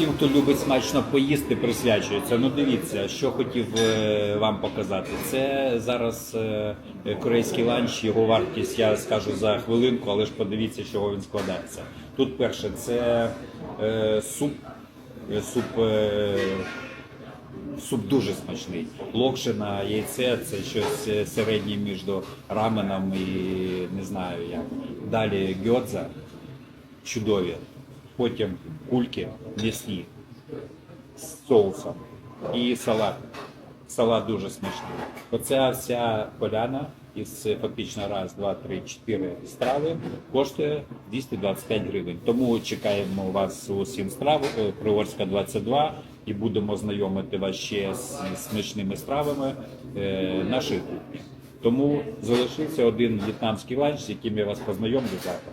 всім, хто любить смачно поїсти, присвячується. Ну дивіться, що хотів е, вам показати. Це зараз е, корейський ланч, його вартість я скажу за хвилинку, але ж подивіться, чого він складається. Тут перше, це е, суп, суп. Суп дуже смачний. Локшина, яйце це щось середнє між раменом і не знаю як. Далі гьодза чудові. Потім кульки м'ясні з соусом і салат. Салат дуже смачний. Оця вся поляна із фактично раз, два, три, чотири страви коштує 225 гривень. Тому чекаємо вас у сім страв е, Приворська 22 і будемо знайомити вас ще з смачними стравами е, нашої кухні. Тому залишився один в'єтнамський ланч, з яким я вас познайомлю завтра.